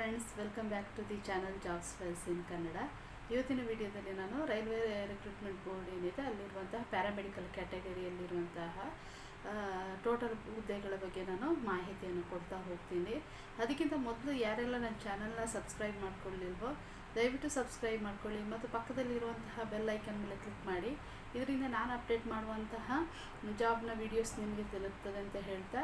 Friends welcome back to the channel jobs feels in Kannada ಇವತ್ತಿನ ವಿಡಿಯೋದಲ್ಲಿ ನಾನು ರೈಲ್ವೆ ರಿಕ್ರೂಟ್ಮೆಂಟ್ ಬೋರ್ಡ್ ಏನಿದೆ, ಅಲ್ಲಿರುವಂತಹ ಪ್ಯಾರಾಮೆಡಿಕಲ್ ಕ್ಯಾಟಗರಿಯಲ್ಲಿರುವಂತಹ ಟೋಟಲ್ ಹುದ್ದೆಗಳ ಬಗ್ಗೆ ನಾನು ಮಾಹಿತಿಯನ್ನು ಕೊಡ್ತಾ ಹೋಗ್ತೀನಿ. ಅದಕ್ಕಿಂತ ಮೊದಲು ಯಾರೆಲ್ಲ ನನ್ನ ಚಾನಲ್ನ ಸಬ್ಸ್ಕ್ರೈಬ್ ಮಾಡ್ಕೊಳ್ಳಿಲ್ವೋ, ದಯವಿಟ್ಟು ಸಬ್ಸ್ಕ್ರೈಬ್ ಮಾಡ್ಕೊಳ್ಳಿ. ಮತ್ತು ಪಕ್ಕದಲ್ಲಿರುವಂತಹ ಬೆಲ್ ಐಕನ್ ಮೇಲೆ ಕ್ಲಿಕ್ ಮಾಡಿ. ಇದರಿಂದ ನಾನು ಅಪ್ಡೇಟ್ ಮಾಡುವಂತಹ ಜಾಬ್ನ ವೀಡಿಯೋಸ್ ನಿಮಗೆ ತಲುಪ್ತದೆ ಅಂತ ಹೇಳ್ತಾ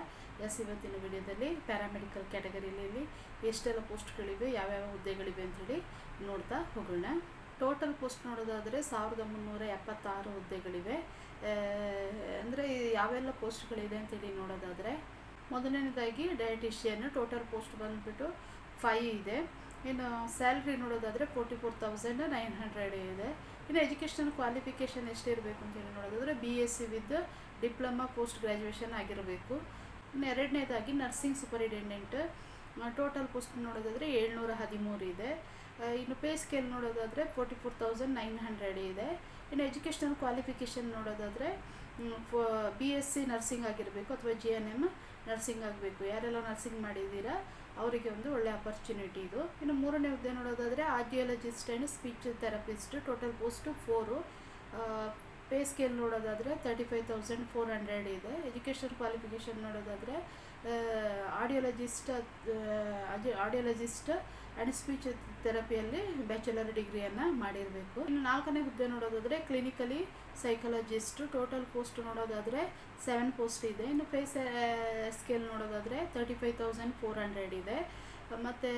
ಎಸ್ ಇವತ್ತಿನ ವಿಡಿಯೋದಲ್ಲಿ ಪ್ಯಾರಾಮೆಡಿಕಲ್ ಕ್ಯಾಟಗರಿಯಲ್ಲಿ ಎಷ್ಟೆಲ್ಲ ಪೋಸ್ಟ್ಗಳಿವೆ, ಯಾವ್ಯಾವ ಹುದ್ದೆಗಳಿವೆ ಅಂಥೇಳಿ ನೋಡ್ತಾ ಹೋಗೋಣ. ಟೋಟಲ್ ಪೋಸ್ಟ್ ನೋಡೋದಾದರೆ ಸಾವಿರದ ಮುನ್ನೂರ ಎಪ್ಪತ್ತಾರು ಹುದ್ದೆಗಳಿವೆ. ಅಂದರೆ ಯಾವೆಲ್ಲ ಪೋಸ್ಟ್ಗಳಿದೆ ಅಂತೇಳಿ ನೋಡೋದಾದರೆ, ಮೊದಲನೇದಾಗಿ ಡಯಟಿಷಿಯನ್ ಟೋಟಲ್ ಪೋಸ್ಟ್ ಬಂದುಬಿಟ್ಟು ಫೈ ಇದೆ. ಇನ್ನು ಸ್ಯಾಲ್ರಿ ನೋಡೋದಾದರೆ forty four thousand nine hundred ಇದೆ. ಇನ್ನು ಎಜುಕೇಷನಲ್ ಕ್ವಾಲಿಫಿಕೇಷನ್ ಎಷ್ಟಿರಬೇಕು ಅಂತೇಳಿ ನೋಡೋದಾದರೆ B S C with diploma post graduation ಆಗಿರಬೇಕು. ಇನ್ನು ಎರಡನೇದಾಗಿ ನರ್ಸಿಂಗ್ ಸೂಪರಿಂಟೆಂಡೆಂಟ್ ಟೋಟಲ್ ಪೋಸ್ಟ್ ನೋಡೋದಾದರೆ ಏಳ್ನೂರ ಹದಿಮೂರು ಇದೆ. ಇನ್ನು ಪೇ ಸ್ಕೇಲ್ ನೋಡೋದಾದರೆ forty four thousand nine hundred ಇದೆ. ಇನ್ನು ಎಜುಕೇಷನಲ್ ಕ್ವಾಲಿಫಿಕೇಷನ್ ನೋಡೋದಾದರೆ ಬಿ ಎಸ್ ಸಿ ನರ್ಸಿಂಗ್ ಆಗಿರಬೇಕು ಅಥವಾ ಜಿ ಎನ್ ಎಂ ನರ್ಸಿಂಗ್ ಆಗಬೇಕು. ಯಾರೆಲ್ಲ ನರ್ಸಿಂಗ್ ಮಾಡಿದ್ದೀರಾ, ಅವರಿಗೆ ಒಂದು ಒಳ್ಳೆ ಅಪರ್ಚುನಿಟಿ ಇದು. ಇನ್ನು ಮೂರನೇ ಹುದ್ದೆ ನೋಡೋದಾದರೆ audiologist and speech therapist total post four pay scale ನೋಡೋದಾದರೆ thirty five thousand four hundred ಇದೆ. ಎಜುಕೇಷನ್ ಕ್ವಾಲಿಫಿಕೇಷನ್ ನೋಡೋದಾದರೆ ಆಡಿಯೋಲಜಿಸ್ಟ್ ಆಡಿಯೋಲಜಿಸ್ಟ್ ಆ್ಯಂಡ್ ಸ್ಪೀಚ್ ಥೆರಪಿಯಲ್ಲಿ ಬ್ಯಾಚುಲರ್ ಡಿಗ್ರಿಯನ್ನು ಮಾಡಿರಬೇಕು. ಇನ್ನು ನಾಲ್ಕನೇ ಹುದ್ದೆ ನೋಡೋದಾದರೆ ಕ್ಲಿನಿಕಲಿ ಸೈಕಾಲಜಿಸ್ಟ್ ಟೋಟಲ್ ಪೋಸ್ಟ್ ನೋಡೋದಾದರೆ ಸೆವೆನ್ ಪೋಸ್ಟ್ ಇದೆ. ಇನ್ನು ಪೇ ಸ್ಕೇಲ್ ನೋಡೋದಾದರೆ thirty five thousand four hundred ಇದೆ. ಮತ್ತು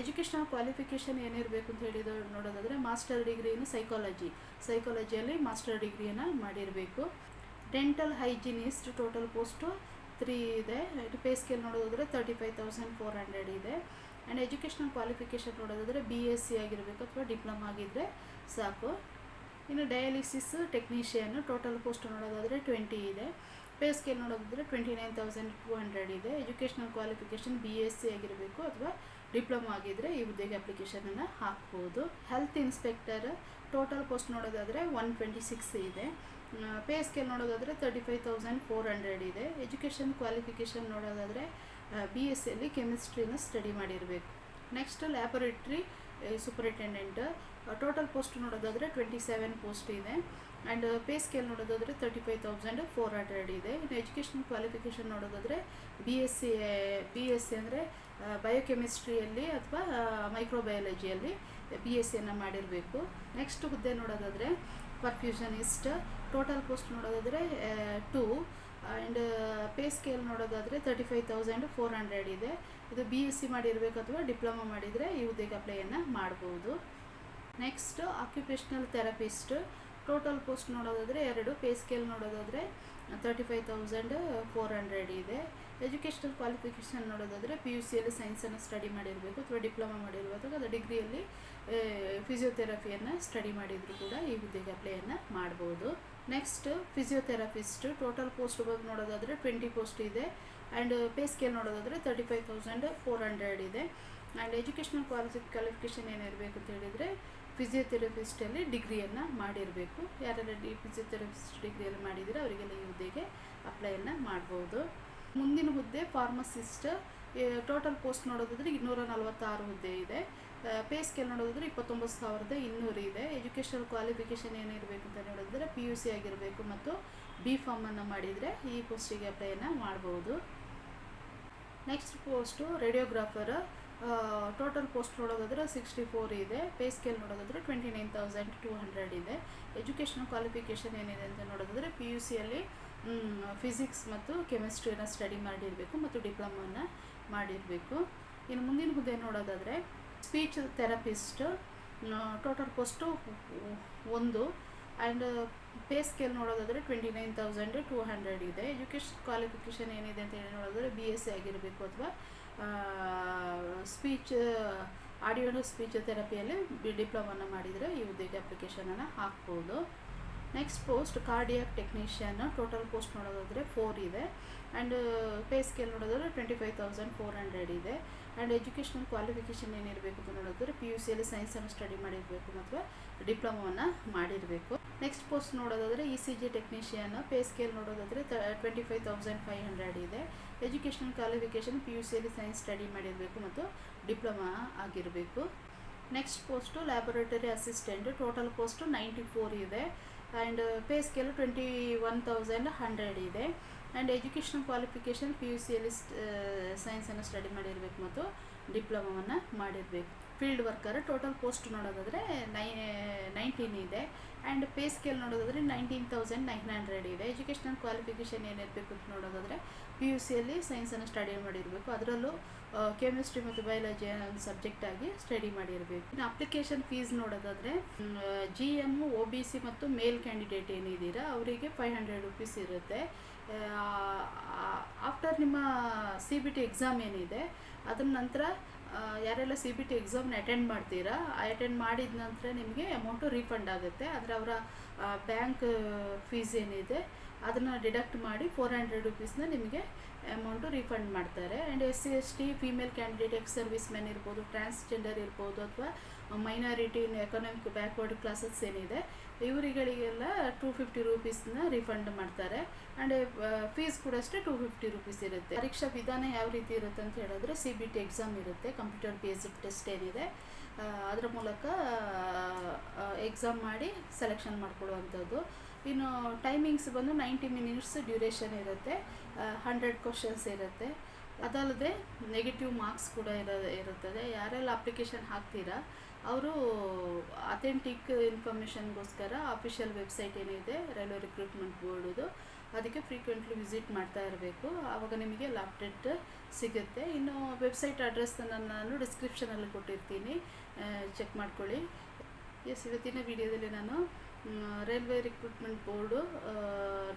ಎಜುಕೇಷನಲ್ ಕ್ವಾಲಿಫಿಕೇಷನ್ ಏನಿರಬೇಕು ಅಂತ ಹೇಳಿದ ನೋಡೋದಾದರೆ ಮಾಸ್ಟರ್ ಡಿಗ್ರಿ ಇನ್ನು ಸೈಕಾಲಜಿ ಸೈಕಾಲಜಿಯಲ್ಲಿ ಮಾಸ್ಟರ್ ಡಿಗ್ರಿಯನ್ನು ಮಾಡಿರಬೇಕು. Dental hygienist total post three ಇದೆ. ಪೇ ಸ್ಕೇಲ್ ನೋಡೋದಾದರೆ thirty five thousand four hundred ಇದೆ. ಆ್ಯಂಡ್ ಎಜುಕೇಷನಲ್ ಕ್ವಾಲಿಫಿಕೇಷನ್ ನೋಡೋದಾದರೆ ಬಿ ಎಸ್ ಸಿ ಆಗಿರಬೇಕು ಅಥವಾ ಡಿಪ್ಲೊಮಾ ಆಗಿದ್ದರೆ ಸಾಕು. ಇನ್ನು ಡಯಾಲಿಸಿಸ್ ಟೆಕ್ನಿಷಿಯನ್ ಟೋಟಲ್ ಪೋಸ್ಟ್ ನೋಡೋದಾದರೆ ಟ್ವೆಂಟಿ ಇದೆ. ಪೇ ಸ್ಕೇಲ್ ನೋಡೋದಾದರೆ twenty nine thousand two hundred ಇದೆ. Educational qualification B S C ಆಗಿರಬೇಕು ಅಥವಾ ಡಿಪ್ಲೊಮಾ ಆಗಿದ್ದರೆ ಈ ಹುದ್ದೆಗೆ ಅಪ್ಲಿಕೇಶನನ್ನು ಹಾಕ್ಬೋದು. ಹೆಲ್ತ್ ಇನ್ಸ್ಪೆಕ್ಟರ್ ಟೋಟಲ್ ಪೋಸ್ಟ್ ನೋಡೋದಾದರೆ ಒನ್ ಟ್ವೆಂಟಿ ಸಿಕ್ಸ್ ಇದೆ ಪೇ ಸ್ಕೇಲ್ ನೋಡೋದಾದರೆ thirty five thousand four hundred ಇದೆ. ಎಜುಕೇಷನ್ ಕ್ವಾಲಿಫಿಕೇಷನ್ ನೋಡೋದಾದರೆ ಬಿ ಎಸ್ ಸಿಯಲ್ಲಿ ಕೆಮಿಸ್ಟ್ರಿನ ಸ್ಟಡಿ ಮಾಡಿರಬೇಕು. Next laboratory superintendent total post ನೋಡೋದಾದರೆ ಟ್ವೆಂಟಿ ಸೆವೆನ್ ಪೋಸ್ಟ್ ಇದೆ ಆ್ಯಂಡ್ ಪೇ ಸ್ಕೇಲ್ ನೋಡೋದಾದರೆ thirty five thousand four hundred ಇದೆ. ಇನ್ನು ಎಜುಕೇಷನ್ ಕ್ವಾಲಿಫಿಕೇಷನ್ ನೋಡೋದಾದರೆ B S C B S C ಅಂದರೆ ಬಯೋಕೆಮಿಸ್ಟ್ರಿಯಲ್ಲಿ ಅಥವಾ ಮೈಕ್ರೋಬಯಾಲಜಿಯಲ್ಲಿ ಬಿ ಎಸ್ ಸಿಯನ್ನು ಮಾಡಿರಬೇಕು. ನೆಕ್ಸ್ಟ್ ಹುದ್ದೆ ನೋಡೋದಾದರೆ ಪರ್ಫ್ಯೂಷನಿಸ್ಟ್ ಟೋಟಲ್ ಪೋಸ್ಟ್ ನೋಡೋದಾದರೆ ಟೂ ಆ್ಯಂಡ್ ಪೇ ಸ್ಕೇಲ್ ನೋಡೋದಾದರೆ thirty five thousand four hundred ಇದೆ. ಇದು ಬಿ ಎಸ್ ಸಿ ಮಾಡಿರಬೇಕು ಅಥವಾ ಡಿಪ್ಲೊಮಾ ಮಾಡಿದರೆ ಈ ಹುದ್ದೆಗೆ ಅಪ್ಲೈಯನ್ನು ಮಾಡ್ಬೋದು. Next occupational therapist total post ನೋಡೋದಾದರೆ ಎರಡು ಪೇ ಸ್ಕೇಲ್ ನೋಡೋದಾದರೆ thirty five thousand four hundred ಇದೆ. ಎಜುಕೇಷನಲ್ ಕ್ವಾಲಿಫಿಕೇಷನ್ ನೋಡೋದಾದರೆ ಪಿ ಯು ಸಿಯಲ್ಲಿ ಸೈನ್ಸನ್ನು ಸ್ಟಡಿ ಮಾಡಿರಬೇಕು ಅಥವಾ ಡಿಪ್ಲೊಮಾ ಮಾಡಿರಬೇಕು ಅಥವಾ ಡಿಗ್ರಿಯಲ್ಲಿ ಫಿಸಿಯೋಥೆರಪಿಯನ್ನು ಸ್ಟಡಿ ಮಾಡಿದರೂ ಕೂಡ ಈ ಹುದ್ದೆಗೆ ಅಪ್ಲೈಯನ್ನು ಮಾಡ್ಬೋದು. ನೆಕ್ಸ್ಟ್ ಫಿಸಿಯೋಥೆರಪಿಸ್ಟ್ ಟೋಟಲ್ ಪೋಸ್ಟ್ ಬಗ್ಗೆ ನೋಡೋದಾದರೆ ಟ್ವೆಂಟಿ ಪೋಸ್ಟ್ ಇದೆ. ಆ್ಯಂಡ್ ಪೇ ಸ್ಕೇಲ್ ನೋಡೋದಾದರೆ thirty five thousand four hundred ಇದೆ. ಆ್ಯಂಡ್ ಎಜುಕೇಷನಲ್ ಕ್ವಾಲಿಫಿ ಕ್ವಾಲಿಫಿಕೇಷನ್ ಏನಿರಬೇಕು ಅಂತ ಹೇಳಿದರೆ ಫಿಸಿಯೋಥೆರಪಿಸ್ಟಲ್ಲಿ ಡಿಗ್ರಿಯನ್ನು ಮಾಡಿರಬೇಕು. ಯಾರೆಲ್ಲ ಡಿ ಫಿಸಿಯೋಥೆರಪಿಸ್ಟ್ ಡಿಗ್ರಿಯಲ್ಲಿ ಮಾಡಿದರೆ ಅವರಿಗೆಲ್ಲ ಈ ಹುದ್ದೆಗೆ ಅಪ್ಲೈಯನ್ನು ಮಾಡ್ಬೋದು. ಮುಂದಿನ ಹುದ್ದೆ ಫಾರ್ಮಸಿಸ್ಟ್ ಟೋಟಲ್ ಪೋಸ್ಟ್ ನೋಡೋದಾದರೆ ಇನ್ನೂರ ನಲವತ್ತಾರು ಹುದ್ದೆ ಇದೆ. ಪೇ ಸ್ಕೇಲ್ ನೋಡೋದಾದ್ರೆ ಇಪ್ಪತ್ತೊಂಬತ್ತು ಸಾವಿರದ ಇನ್ನೂರು ಇದೆ. ಎಜುಕೇಷನಲ್ ಕ್ವಾಲಿಫಿಕೇಷನ್ ಏನಿರಬೇಕು ಅಂತ ನೋಡಿದ್ರೆ ಪಿ ಯು ಸಿ ಆಗಿರಬೇಕು ಮತ್ತು ಬಿ ಫಾರ್ಮನ್ನು ಮಾಡಿದರೆ ಈ ಪೋಸ್ಟಿಗೆ ಅಪ್ಲೈಯನ್ನು ಮಾಡ್ಬೋದು. Next post radiographer total post ನೋಡೋದಾದ್ರೆ ಸಿಕ್ಸ್ಟಿ ಫೋರ್ ಇದೆ. ಪೇ ಸ್ಕೇಲ್ ನೋಡೋದಾದ್ರೆ twenty nine thousand two hundred ಇದೆ. ಎಜುಕೇಷನ್ ಕ್ವಾಲಿಫಿಕೇಶನ್ ಏನಿದೆ ಅಂತ ನೋಡೋದಾದ್ರೆ ಪಿ ಯು ಸಿಯಲ್ಲಿ ಫಿಸಿಕ್ಸ್ ಮತ್ತು ಕೆಮಿಸ್ಟ್ರಿನ ಸ್ಟಡಿ ಮಾಡಿರಬೇಕು ಮತ್ತು ಡಿಪ್ಲೊಮನ್ನು ಮಾಡಿರಬೇಕು. ಇನ್ನು ಮುಂದಿನ ಹುದ್ದೆ ನೋಡೋದಾದರೆ ಸ್ಪೀಚ್ ಥೆರಪಿಸ್ಟ್ ಟೋಟಲ್ ಕಾಸ್ಟು ಒಂದು ಆ್ಯಂಡ್ ಪೇ ಸ್ಕೇಲ್ ನೋಡೋದಾದರೆ twenty nine thousand two hundred ಇದೆ. ಎಜುಕೇಷನ್ ಕ್ವಾಲಿಫಿಕೇಷನ್ ಏನಿದೆ ಅಂತ ಹೇಳಿ ನೋಡೋದಾದರೆ ಬಿ ಎಸ್ ಸಿ ಆಗಿರಬೇಕು ಅಥವಾ ಸ್ಪೀಚ್ ಆಡಿಯೋ ಸ್ಪೀಚ್ ಥೆರಪಿಯಲ್ಲಿ ಡಿಪ್ಲೊಮಾನ ಮಾಡಿದರೆ ಈ ಹುದ್ದೆಗೆ ಅಪ್ಲಿಕೇಶನನ್ನು ಹಾಕ್ಬೋದು. Next post cardiac technician total post ನೋಡೋದಾದರೆ ಫೋರ್ ಇದೆ. ಆ್ಯಂಡ್ ಪೇ ಸ್ಕೇಲ್ ನೋಡೋದಾದ್ರೆ twenty five thousand four hundred ಇದೆ. ಆ್ಯಂಡ್ ಎಜುಕೇಷನಲ್ ಕ್ವಾಲಿಫಿಕೇಷನ್ ಏನಿರಬೇಕು ಅಂತ ನೋಡೋದಾದ್ರೆ ಪಿ ಯು ಸಿಯಲ್ಲಿ ಸೈನ್ಸನ್ನು ಸ್ಟಡಿ ಮಾಡಿರಬೇಕು ಮತ್ತು ಡಿಪ್ಲೊಮೋವನ್ನು ಮಾಡಿರಬೇಕು. ನೆಕ್ಸ್ಟ್ ಪೋಸ್ಟ್ ನೋಡೋದಾದರೆ E C G technician pay scale ನೋಡೋದಾದರೆ twenty five thousand five hundred ಇದೆ. ಎಜುಕೇಷನಲ್ ಕ್ವಾಲಿಫಿಕೇಷನ್ ಪಿ ಯು ಸಿಯಲ್ಲಿ ಸೈನ್ಸ್ ಸ್ಟಡಿ ಮಾಡಿರಬೇಕು ಮತ್ತು ಡಿಪ್ಲೊಮಾ ಆಗಿರಬೇಕು. Next post laboratory assistant total post ninety four ಇದೆ. And pay scale twenty one thousand hundred ಇದೆ. And education qualification P U ಸಿಯಲ್ಲಿ ಸೈನ್ಸನ್ನು study ಮಾಡಿರಬೇಕು ಮತ್ತು ಡಿಪ್ಲೊಮವನ್ನು ಮಾಡಿರಬೇಕು. ಫೀಲ್ಡ್ ವರ್ಕರ್ ಟೋಟಲ್ ಪೋಸ್ಟ್ ನೋಡೋದಾದರೆ ನೈ ನೈನ್ಟೀನ್ ಇದೆ. ಆ್ಯಂಡ್ ಪೇ ಸ್ಕೇಲ್ ನೋಡೋದಾದರೆ ನೈನ್ಟೀನ್ ತೌಸಂಡ್ ನೈನ್ ಹಂಡ್ರೆಡ್ ಇದೆ. ಎಜುಕೇಷನಲ್ ಕ್ವಾಲಿಫಿಕೇಷನ್ ಏನಿರಬೇಕು ಅಂತ ನೋಡೋದಾದರೆ ಪಿ ಯು ಸಿಯಲ್ಲಿ ಸೈನ್ಸನ್ನು ಸ್ಟಡಿ ಮಾಡಿರಬೇಕು. ಅದರಲ್ಲೂ ಕೆಮಿಸ್ಟ್ರಿ ಮತ್ತು ಬಯಾಲಜಿ ಒಂದು ಸಬ್ಜೆಕ್ಟ್ ಆಗಿ ಸ್ಟಡಿ ಮಾಡಿರಬೇಕು. ಇನ್ನು ಅಪ್ಲಿಕೇಶನ್ ಫೀಸ್ ನೋಡೋದಾದರೆ G M O B C ಮತ್ತು ಮೇಲ್ ಕ್ಯಾಂಡಿಡೇಟ್ ಏನಿದ್ದೀರಾ ಅವರಿಗೆ ಫೈವ್ ಹಂಡ್ರೆಡ್ ರುಪೀಸ್ ಇರುತ್ತೆ. ಆಫ್ಟರ್ ನಿಮ್ಮ ಸಿ ಬಿ ಟಿ ಎಕ್ಸಾಮ್ ಏನಿದೆ, ಅದರ ನಂತರ ಯಾರೆಲ್ಲ ಸಿ ಬಿ ಟಿ ಎಕ್ಸಾಮ್ನ ಅಟೆಂಡ್ ಮಾಡ್ತೀರಾ ಅಟೆಂಡ್ ಮಾಡಿದ ನಂತರ ನಿಮಗೆ ಅಮೌಂಟು ರೀಫಂಡ್ ಆಗುತ್ತೆ. ಆದರೆ ಅವರ ಬ್ಯಾಂಕ್ ಫೀಸ್ ಏನಿದೆ, ಅದನ್ನು ಡಿಡಕ್ಟ್ ಮಾಡಿ ಫೋರ್ ಹಂಡ್ರೆಡ್ ರುಪೀಸ್ನ ನಿಮಗೆ ಅಮೌಂಟು ರೀಫಂಡ್ ಮಾಡ್ತಾರೆ. And S C S T female candidate ex service men ಇರ್ಬೋದು ಟ್ರಾನ್ಸ್ಜೆಂಡರ್ ಇರ್ಬೋದು, ಅಥವಾ minority in economic backward classes ಏನಿದೆ, ಇವರಿಗಳಿಗೆಲ್ಲ ಟೂ ಫಿಫ್ಟಿ ರುಪೀಸ್ನ ರಿಫಂಡ್ ಮಾಡ್ತಾರೆ. ಆ್ಯಂಡ್ ಫೀಸ್ ಕೂಡ ಅಷ್ಟೇ ಟೂ ಫಿಫ್ಟಿ ರುಪೀಸ್ ಇರುತ್ತೆ. ಪರೀಕ್ಷಾ ವಿಧಾನ ಯಾವ ರೀತಿ ಇರುತ್ತೆ ಅಂತ ಹೇಳಿದ್ರೆ ಸಿ ಬಿ ಟಿ ಎಕ್ಸಾಮ್ ಇರುತ್ತೆ ಕಂಪ್ಯೂಟರ್ ಬೇಸ್ಡ್ ಟೆಸ್ಟ್ ಏನಿದೆ. ಅದರ ಮೂಲಕ ಎಕ್ಸಾಮ್ ಮಾಡಿ ಸೆಲೆಕ್ಷನ್ ಮಾಡ್ಕೊಳ್ಳುವಂಥದ್ದು. ಇನ್ನು ಟೈಮಿಂಗ್ಸ್ ಬಂದು ನೈಂಟಿ ಮಿನಿಟ್ಸ್ ಡ್ಯೂರೇಷನ್ ಇರುತ್ತೆ. ಹಂಡ್ರೆಡ್ ಕ್ವಶನ್ಸ್ ಇರುತ್ತೆ. ಅದಲ್ಲದೆ ನೆಗೆಟಿವ್ ಮಾರ್ಕ್ಸ್ ಕೂಡ ಇರ, ಇರುತ್ತದೆ. ಯಾರೆಲ್ಲ ಅಪ್ಲಿಕೇಶನ್ ಹಾಕ್ತೀರಾ, ಅವರು ಅಥೆಂಟಿಕ್ ಇನ್ಫಾರ್ಮೇಷನ್ಗೋಸ್ಕರ ಅಫಿಷಿಯಲ್ ವೆಬ್ಸೈಟ್ ಏನಿದೆ, ರೈಲ್ವೆ ರಿಕ್ರೂಟ್ಮೆಂಟ್ ಬೋರ್ಡುದು, ಅದಕ್ಕೆ ಫ್ರೀಕ್ವೆಂಟ್ಲಿ ವಿಸಿಟ್ ಮಾಡ್ತಾ ಇರಬೇಕು. ಆವಾಗ ನಿಮಗೆ ಎಲ್ಲ ಅಪ್ಡೇಟ್ ಸಿಗುತ್ತೆ. ಇನ್ನು ವೆಬ್ಸೈಟ್ ಅಡ್ರೆಸ್ನ ನಾನು ಡಿಸ್ಕ್ರಿಪ್ಷನಲ್ಲಿ ಕೊಟ್ಟಿರ್ತೀನಿ. ಚೆಕ್ ಮಾಡ್ಕೊಳ್ಳಿ. ಎಸ್ ಇವತ್ತಿನ ವಿಡಿಯೋದಲ್ಲಿ ನಾನು ರೈಲ್ವೆ ರಿಕ್ರೂಟ್ಮೆಂಟ್ ಬೋರ್ಡು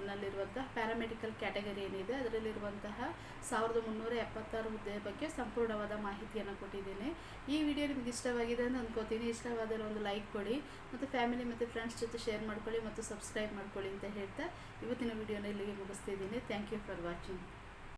ನಲ್ಲಿರುವಂತಹ ಪ್ಯಾರಾಮೆಡಿಕಲ್ ಕ್ಯಾಟಗರಿ ಏನಿದೆ, ಅದರಲ್ಲಿರುವಂತಹ ಸಾವಿರದ ಮುನ್ನೂರ ಎಪ್ಪತ್ತಾರು ಹುದ್ದೆಯ ಬಗ್ಗೆ ಸಂಪೂರ್ಣವಾದ ಮಾಹಿತಿಯನ್ನು ಕೊಟ್ಟಿದ್ದೇನೆ. ಈ ವಿಡಿಯೋ ನಿಮಗೆ ಇಷ್ಟವಾಗಿದೆ ಅಂತ ಅಂದ್ಕೋತೀನಿ ಇಷ್ಟವಾದರೆ ಒಂದು ಲೈಕ್ ಕೊಡಿ, ಮತ್ತು ಫ್ಯಾಮಿಲಿ ಮತ್ತು ಫ್ರೆಂಡ್ಸ್ ಜೊತೆ ಶೇರ್ ಮಾಡ್ಕೊಳ್ಳಿ ಮತ್ತು ಸಬ್ಸ್ಕ್ರೈಬ್ ಮಾಡ್ಕೊಳ್ಳಿ ಅಂತ ಹೇಳ್ತಾ ಇವತ್ತಿನ ವಿಡಿಯೋನ ಇಲ್ಲಿಗೆ ಮುಗಿಸ್ತಿದ್ದೀನಿ. Thank you for watching